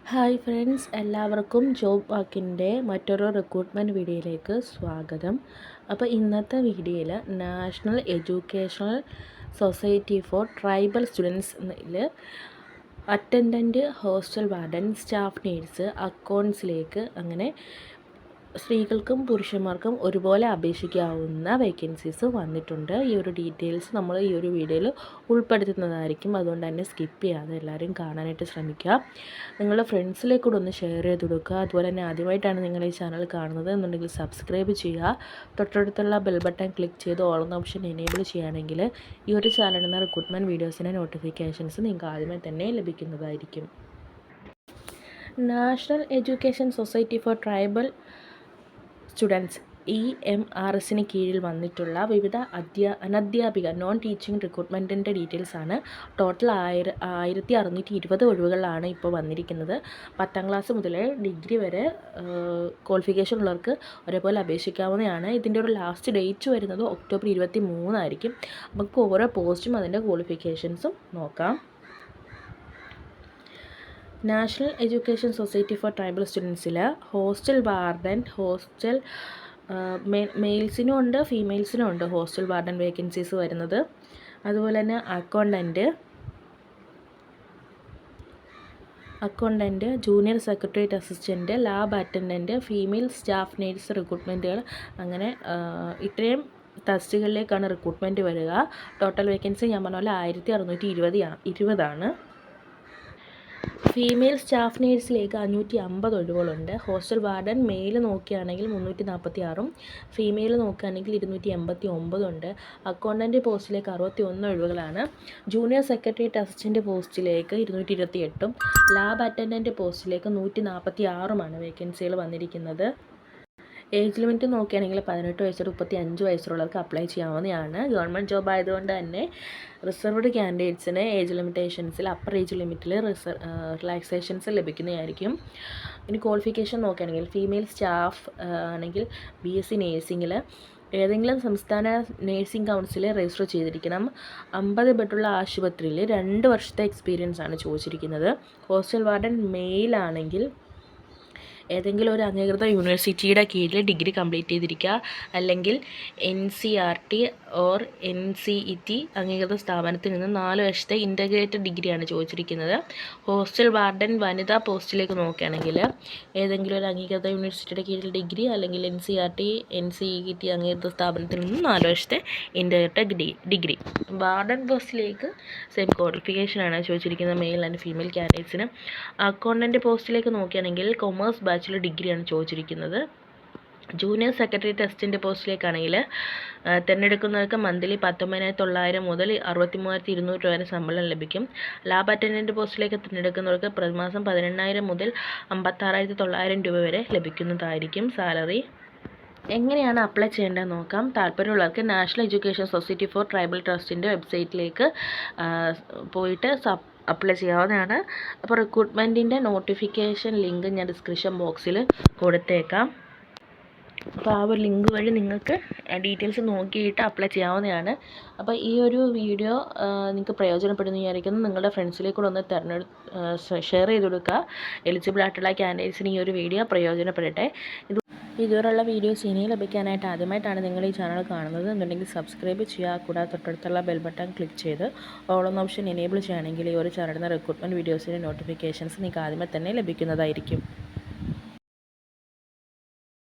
Hi friends എല്ലാവർക്കും job വാക്കിന്റെ മറ്റൊരു റിക്രൂട്ട്മെന്റ് വീഡിയോയിലേക്ക് സ്വാഗതം. അപ്പോൾ ഇന്നത്തെ വീഡിയോയിൽ national educational society for tribal സ്റ്റുഡൻസിൽ attendant hostel warden staff nurse അക്കൗണ്ട്സിലേക്ക് അങ്ങനെ സ്ത്രീകൾക്കും പുരുഷന്മാർക്കും ഒരുപോലെ അപേക്ഷിക്കാവുന്ന വേക്കൻസീസ് വന്നിട്ടുണ്ട്. ഈ ഒരു ഡീറ്റെയിൽസ് നമ്മൾ ഈ ഒരു വീഡിയോയിൽ ഉൾപ്പെടുത്തുന്നതായിരിക്കും. അതുകൊണ്ട് തന്നെ സ്കിപ്പ് ചെയ്യാതെ എല്ലാവരും കാണാനായിട്ട് ശ്രമിക്കുക. നിങ്ങളുടെ ഫ്രണ്ട്സിലേക്ക് കൂടെ ഒന്ന് ഷെയർ ചെയ്ത് കൊടുക്കുക. അതുപോലെ തന്നെ ആദ്യമായിട്ടാണ് നിങ്ങൾ ഈ ചാനൽ കാണുന്നത് എന്നുണ്ടെങ്കിൽ സബ്സ്ക്രൈബ് ചെയ്യുക. തൊട്ടടുത്തുള്ള ബെൽ ബട്ടൺ ക്ലിക്ക് ചെയ്ത് ഓൾ എന്ന ഓപ്ഷൻ എനേബിൾ ചെയ്യുകയാണെങ്കിൽ ഈ ഒരു ചാനലിൽ നിന്ന് റിക്രൂട്ട്മെന്റ് വീഡിയോസിന്റെ നോട്ടിഫിക്കേഷൻസ് നിങ്ങൾക്ക് ആദ്യമേ തന്നെ ലഭിക്കുന്നതായിരിക്കും. National education society for tribal students E M R എസിന് കീഴിൽ വന്നിട്ടുള്ള വിവിധ അധ്യാ അനധ്യാപിക നോൺ ടീച്ചിങ് റിക്രൂട്ട്മെന്റിന്റെ ഡീറ്റെയിൽസ് ആണ്. ടോട്ടൽ ആയിര ആയിരത്തി അറുന്നൂറ്റി ഇരുപത് ഒഴിവുകളാണ് ഇപ്പോൾ വന്നിരിക്കുന്നത്. പത്താം ക്ലാസ് മുതൽ ഡിഗ്രി വരെ ക്വാളിഫിക്കേഷൻ ഉള്ളവർക്ക് ഒരേപോലെ അപേക്ഷിക്കാവുന്നതാണ്. ഇതിന്റെ ഒരു ലാസ്റ്റ് ഡേറ്റ് വരുന്നത് ഒക്ടോബർ ഇരുപത്തി മൂന്നായിരിക്കും നമുക്ക് ഓരോ പോസ്റ്റും അതിന്റെ ക്വാളിഫിക്കേഷൻസും നോക്കാം. National education society for tribal സ്റ്റുഡൻസിൽ hostel warden hostel മെയിൽസിനും ഉണ്ട് ഫീമെയിൽസിനും ഉണ്ട് ഹോസ്റ്റൽ വാർഡൻ വേക്കൻസീസ് വരുന്നത്. അതുപോലെ തന്നെ accountant accountant junior secretariat assistant lab attendant female staff nurse റിക്രൂട്ട്മെന്റുകൾ അങ്ങനെ ഇത്രയും തസ്റ്റുകളിലേക്കാണ് റിക്രൂട്ട്മെന്റ് വരിക. ടോട്ടൽ വേക്കൻസി ഞാൻ പറഞ്ഞ പോലെ ആയിരത്തി അറുന്നൂറ്റി ഇരുപത് ഇരുപതാണ്. ഫീമെയിൽ സ്റ്റാഫ് നേഴ്സിലേക്ക് അഞ്ഞൂറ്റി അമ്പത് ഒഴിവുകളുണ്ട്. ഹോസ്റ്റൽ വാർഡൻ മെയിൽ നോക്കുകയാണെങ്കിൽ മുന്നൂറ്റി നാൽപ്പത്തി ആറും ഫീമെയിൽ നോക്കുകയാണെങ്കിൽ ഇരുന്നൂറ്റി എൺപത്തി ഒമ്പതുണ്ട് അക്കൗണ്ടന്റ് പോസ്റ്റിലേക്ക് അറുപത്തി ഒന്ന് ഒഴിവുകളാണ്. ജൂനിയർ സെക്രട്ടേറിയറ്റ് അസിസ്റ്റന്റ് പോസ്റ്റിലേക്ക് ഇരുന്നൂറ്റി ഇരുപത്തി എട്ടും ലാബ് അറ്റൻഡന്റ് പോസ്റ്റിലേക്ക് നൂറ്റി നാൽപ്പത്തി ആറുമാണ് വേക്കൻസികൾ വന്നിരിക്കുന്നത്. ഏജ് ലിമിറ്റ് നോക്കുകയാണെങ്കിൽ പതിനെട്ട് വയസ്സ് മുപ്പത്തി അഞ്ച് വയസ്സുള്ളവർക്ക് അപ്ലൈ ചെയ്യാവുന്നതാണ്. ഗവൺമെന്റ് ജോബ് ആയതുകൊണ്ട് തന്നെ റിസർവ്ഡ് ക്യാൻഡിഡേറ്റ്സിന് ഏജ് ലിമിറ്റേഷൻസിൽ അപ്പർ ഏജ് ലിമിറ്റിൽ റിസർ റിലാക്സേഷൻസ് ലഭിക്കുന്നതായിരിക്കും. ഇനി ക്വാളിഫിക്കേഷൻ നോക്കുകയാണെങ്കിൽ ഫീമെയിൽ സ്റ്റാഫ് ആണെങ്കിൽ ബി എസ് സി നേഴ്സിങ്ങിൽ ഏതെങ്കിലും സംസ്ഥാന നേഴ്സിംഗ് കൗൺസിലിൽ രജിസ്റ്റർ ചെയ്തിരിക്കണം. അമ്പത് ബെഡുള്ള ആശുപത്രിയിൽ രണ്ട് വർഷത്തെ എക്സ്പീരിയൻസ് ആണ് ചോദിച്ചിരിക്കുന്നത്. ഹോസ്റ്റൽ വാർഡൻ മെയിലാണെങ്കിൽ ഏതെങ്കിലും ഒരു അംഗീകൃത യൂണിവേഴ്സിറ്റിയുടെ കീഴിൽ ഡിഗ്രി കംപ്ലീറ്റ് ചെയ്തിരിക്കുക. അല്ലെങ്കിൽ N C R T or N C E T അംഗീകൃത സ്ഥാപനത്തിൽ നിന്ന് നാല് വർഷത്തെ ഇന്റഗ്രേറ്റഡ് ഡിഗ്രിയാണ് ചോദിച്ചിരിക്കുന്നത്. ഹോസ്റ്റൽ വാർഡൻ വനിതാ പോസ്റ്റിലേക്ക് നോക്കുകയാണെങ്കിൽ ഏതെങ്കിലും ഒരു അംഗീകൃത യൂണിവേഴ്സിറ്റിയുടെ കീഴിൽ ഡിഗ്രി അല്ലെങ്കിൽ N C R T N C E T അംഗീകൃത സ്ഥാപനത്തിൽ നിന്ന് നാല് വർഷത്തെ ഇന്റഗ്രേറ്റഡ് ഡിഗ്രി വാർഡൻ പോസ്റ്റിലേക്ക് സെയിം ക്വാളിഫിക്കേഷനാണ് ചോദിച്ചിരിക്കുന്നത് മെയിൽ ആൻഡ് ഫീമെയിൽ കാൻഡിഡേറ്റ്സിന് അക്കൗണ്ടന്റ് പോസ്റ്റിലേക്ക് നോക്കുകയാണെങ്കിൽ കൊമേഴ്സ് ബാച്ചിലർ ഡിഗ്രിയാണ് ചോദിച്ചിരിക്കുന്നത്. ജൂനിയർ സെക്രട്ടറി ടെസ്റ്റിന്റെ പോസ്റ്റിലേക്കാണെങ്കിൽ തിരഞ്ഞെടുക്കുന്നവർക്ക് മന്ത്ലി പത്തൊമ്പതിനായിരത്തി തൊള്ളായിരം മുതൽ അറുപത്തി മൂവായിരത്തി ഇരുന്നൂറ് രൂപ വരെ ശമ്പളം ലഭിക്കും. ലാബ് അറ്റൻഡന്റ് പോസ്റ്റിലേക്ക് തിരഞ്ഞെടുക്കുന്നവർക്ക് പ്രതിമാസം പതിനെണ്ണായിരം മുതൽ അമ്പത്താറായിരത്തി തൊള്ളായിരം രൂപ വരെ ലഭിക്കുന്നതായിരിക്കും സാലറി എങ്ങനെയാണ് അപ്ലൈ ചെയ്യേണ്ടതെന്ന് നോക്കാം. താല്പര്യമുള്ളവർക്ക് national education society for tribal ട്രസ്റ്റിന്റെ വെബ്സൈറ്റിലേക്ക് പോയിട്ട് അപ്ലൈ ചെയ്യാവുന്നതാണ്. അപ്പോൾ റിക്രൂട്ട്മെന്റിന്റെ നോട്ടിഫിക്കേഷൻ ലിങ്ക് ഞാൻ ഡിസ്ക്രിപ്ഷൻ ബോക്സിൽ കൊടുത്തേക്കാം. അപ്പോൾ ആ ഒരു ലിങ്ക് വഴി നിങ്ങൾക്ക് ഡീറ്റെയിൽസ് നോക്കിയിട്ട് അപ്ലൈ ചെയ്യാവുന്നതാണ്. അപ്പോൾ ഈ ഒരു വീഡിയോ നിങ്ങൾക്ക് പ്രയോജനപ്പെടുന്ന വിചാരിക്കുന്നു. നിങ്ങളുടെ ഫ്രണ്ട്സിലേക്കൂടെ ഒന്ന് തിരഞ്ഞെടു ഷെയർ ചെയ്ത് കൊടുക്കുക. എലിജിബിൾ ആയിട്ടുള്ള ക്യാൻഡിഡേറ്റ്സിന് ഈ ഒരു വീഡിയോ പ്രയോജനപ്പെടട്ടെ. ഇത് ഇതുവരെയുള്ള വീഡിയോസ് ഇനി ലഭിക്കാനായിട്ട് ആദ്യമായിട്ടാണ് നിങ്ങൾ ഈ ചാനൽ കാണുന്നത്. എന്നുണ്ടെങ്കിൽ സബ്സ്ക്രൈബ് ചെയ്യുക. കൂടാതെ തൊട്ടടുത്തുള്ള ബെൽ ബട്ടൺ ക്ലിക്ക് ചെയ്ത് ഓൾ ഓപ്ഷൻ എനേബിൾ ചെയ്യുകയാണെങ്കിൽ ഈ ഒരു ചാനലിന്റെ റിക്രൂട്ട്മെന്റ് വീഡിയോസിന്റെ നോട്ടിഫിക്കേഷൻസ് നിങ്ങൾക്ക് ആദ്യമേ തന്നെ ലഭിക്കുന്നതായിരിക്കും.